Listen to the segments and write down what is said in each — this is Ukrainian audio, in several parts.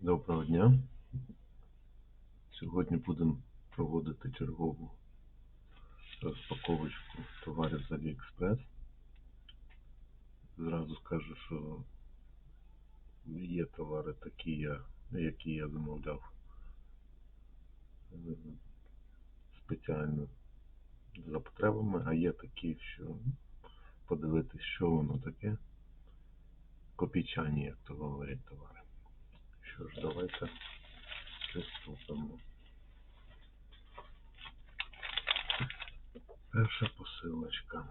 Доброго дня. Сьогодні будемо проводити чергову розпаковочку товарів з AliExpress. Зразу скажу, що є товари такі, які я замовляв е, спеціально за потребами, а є такі, що подивитись, що воно таке. Копійчані, як то говорять, товари. Що ж, давайте приступимо. Перша посилочка.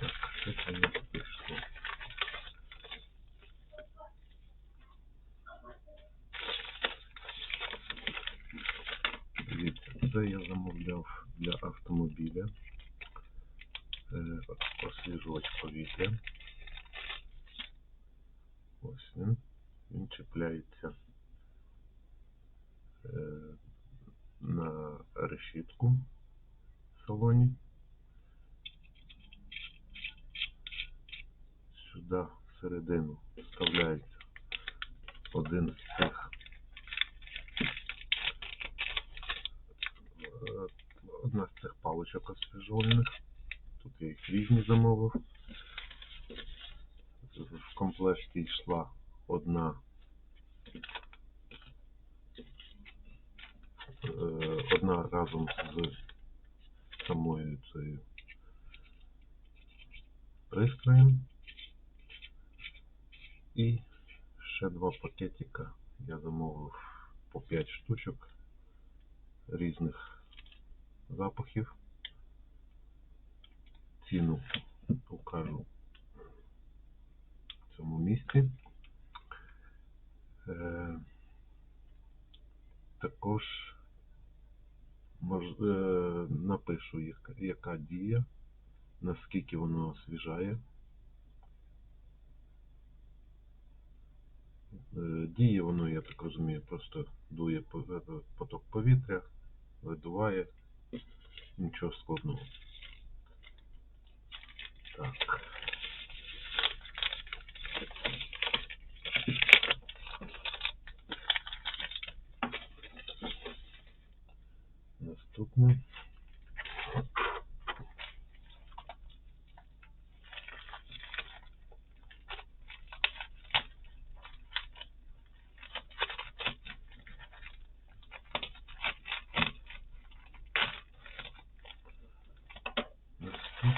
Так, що це не пішло? Це я замовляв для автомобіля. Е, освіжувач повітря. Ось він. Він чіпляється е, на решітку в салоні. Сюди всередину вставляється один з цих е, одна з цих паличок освіжувальних. Тут я їх різні замовив. В комплекті йшла одна е, одна разом з самою цією пристроєм. І ще два пакетика я замовив по 5 штучок різних запахів. Ціну покажу в цьому місці. Е, також е, напишу, яка, дія, наскільки воно освіжає. Е, Діє воно, я так розумію, просто дує поток повітря, видуває, нічого складного.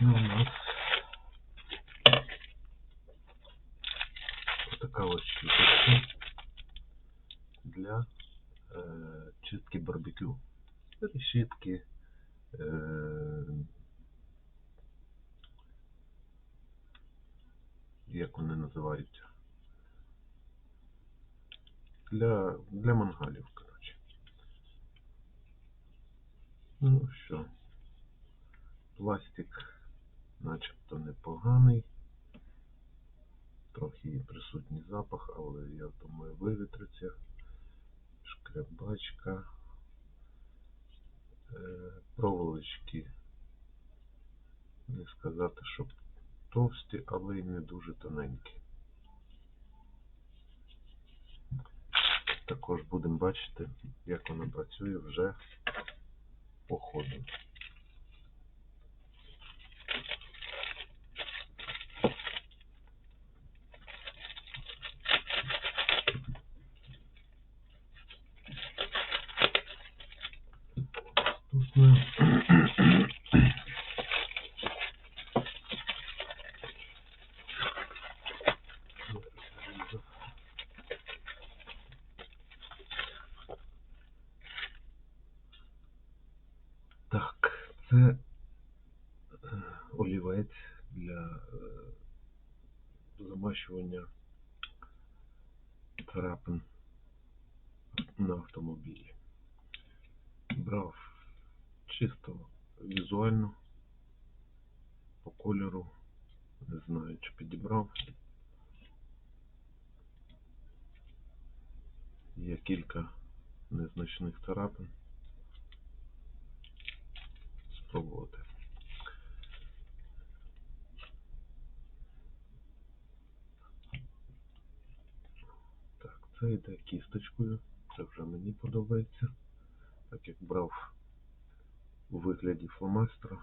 У нас така ось щіточка для е, чистки барбекю. Решітки. Е, як вони називаються? Для, для мангалів, коротше. Ну що, пластик начебто непоганий. Трохи присутній запах, але я думаю вивітриться. Шкрябачка. Е, проволочки. Не сказати, що товсті, але й не дуже тоненькі. Також будемо бачити, як вона працює вже по ходу. Так, це е, олівець для е, замащування царапин на автомобілі. Брав чисто візуально по кольору. Не знаю, чи підібрав. Є кілька незначних царапин. Спробувати. Так, це йде кісточкою. Це вже мені подобається. Так як брав у вигляді фломастера,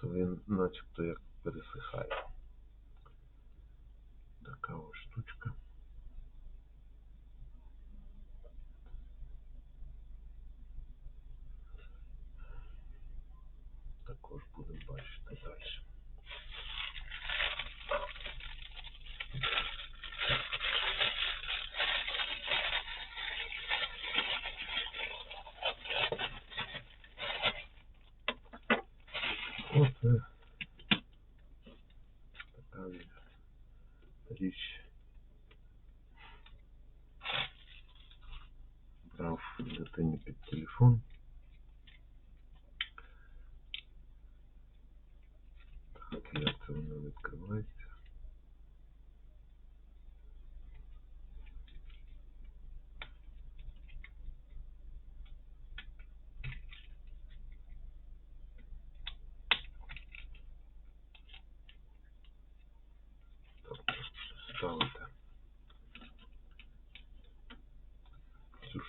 то він начебто як пересихає. Оце така річ. Брав дитині під телефон.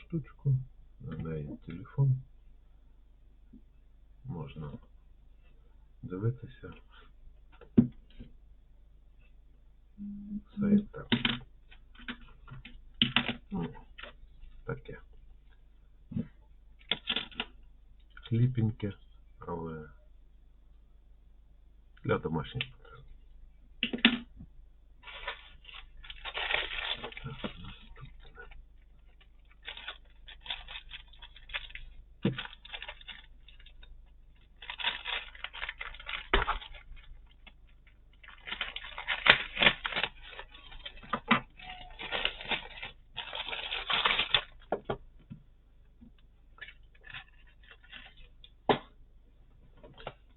Штучку, на телефон. Можна дивитися. Все і так. Ну, таке. Хліпеньке, але для домашніх потреб. Так, наступне.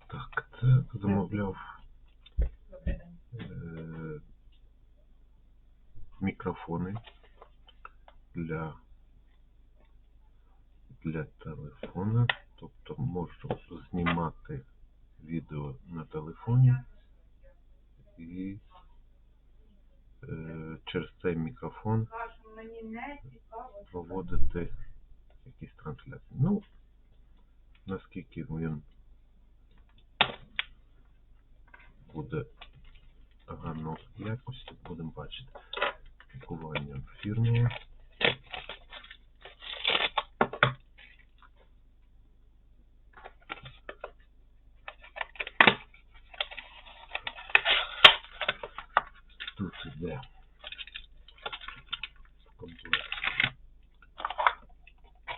Так, це замовляв Добрий день. е, мікрофони для, для телефона. Тобто можу знімати відео на телефоні і е, через цей мікрофон проводити якісь трансляції. Ну, наскільки він буде гарно якості, будемо бачити. Пакування фірмове. Тут іде комплект.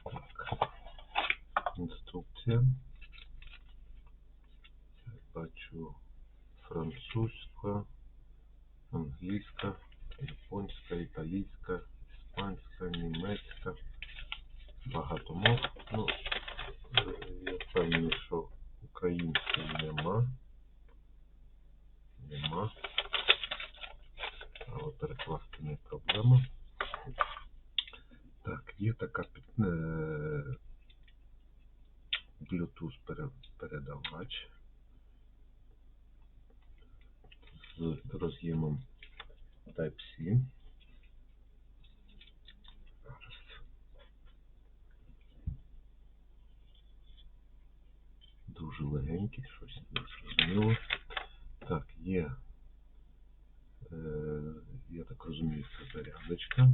Так. Інструкція. Я бачу французька, Нема. Але перекласти не проблема. Так, є така е, Bluetooth передавач з роз'ємом Type-C. Дуже легенький, щось не зрозуміло. Так, є, я так розумію, це зарядочка.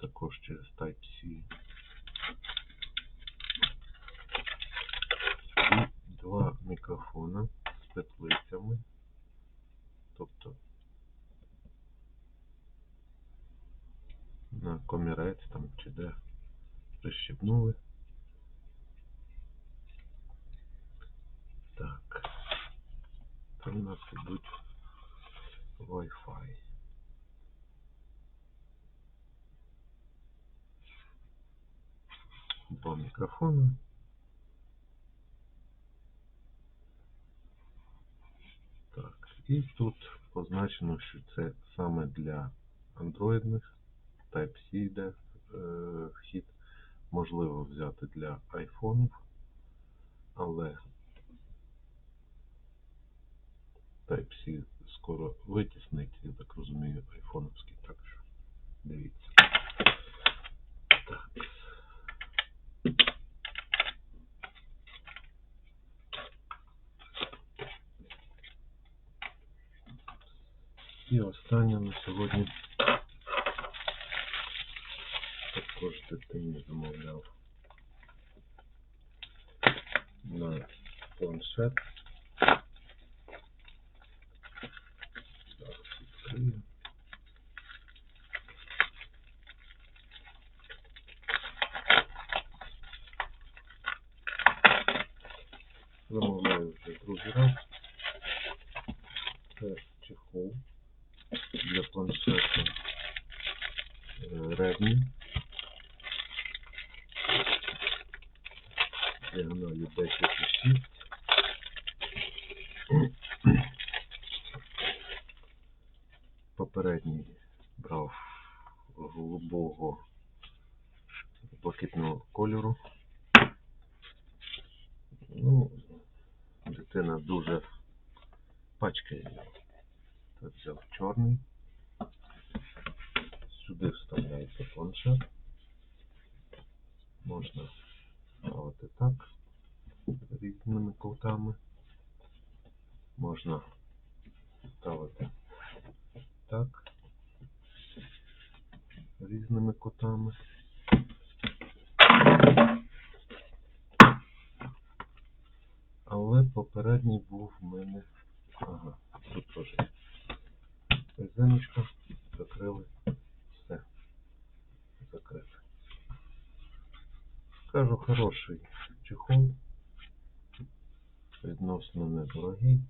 Також через Type-C. І два мікрофона з петлицями. Тобто на комірець там чи де прищепнули. Так. Це у нас ідуть Wi-Fi. Два мікрофони. Так, і тут позначено, що це саме для андроїдних Type-C йде е, вхід. Можливо взяти для айфонів, але Type-C скоро витіснить, я так розумію, айфоновський. Так що дивіться. Так. І останнє на сьогодні. Також дитині замовляв на планшет. Діагоналі 10,6. Попередній брав голубого блакитного кольору. Ну, дитина дуже пачкає його. Тут взяв чорний. Сюди вставляється планшет. Можна ставити так різними кутами. Можна ставити так різними кутами. Але попередній був в мене. Ага, тут теж резиночка, закрили, все, закрито. Скажу, хороший чехол, відносно недорогий.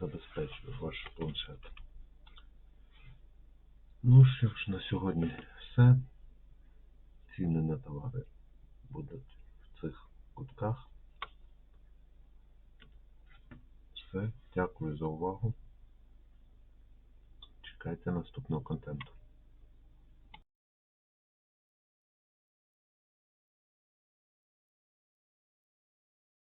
Забезпечує ваш планшет. Ну що ж, на сьогодні все. Ціни на товари будуть в цих кутках. Все, дякую за увагу. Чекайте наступного контенту.